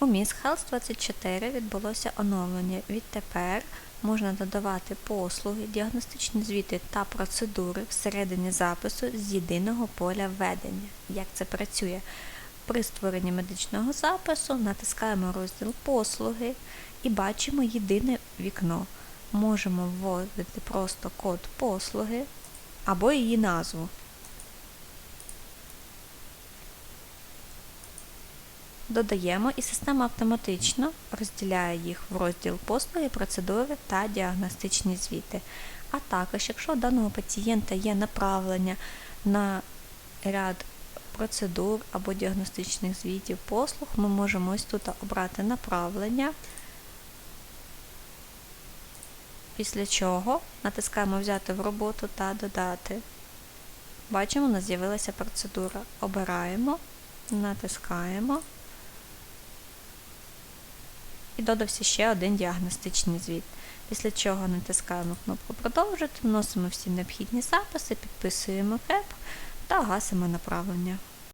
У Miss Health 24 відбулося оновлення. Відтепер можна додавати послуги, діагностичні звіти та процедури всередині запису з єдиного поля введення. Як це працює? При створенні медичного запису натискаємо розділ послуги і бачимо єдине вікно. Можемо вводити просто код послуги або її назву. Додаємо і система автоматично розділяє їх в розділ послуги, процедури та діагностичні звіти. А також, якщо у даного пацієнта є направлення на ряд процедур або діагностичних звітів послуг, ми можемо ось тут обрати направлення. Після чого натискаємо Взяти в роботу та додати. Бачимо, у нас з'явилася процедура. Обираємо, натискаємо. І додався ще один діагностичний звіт. Після чого натискаємо кнопку Продовжити, вносимо всі необхідні записи, підписуємо КЕП та гасимо направлення.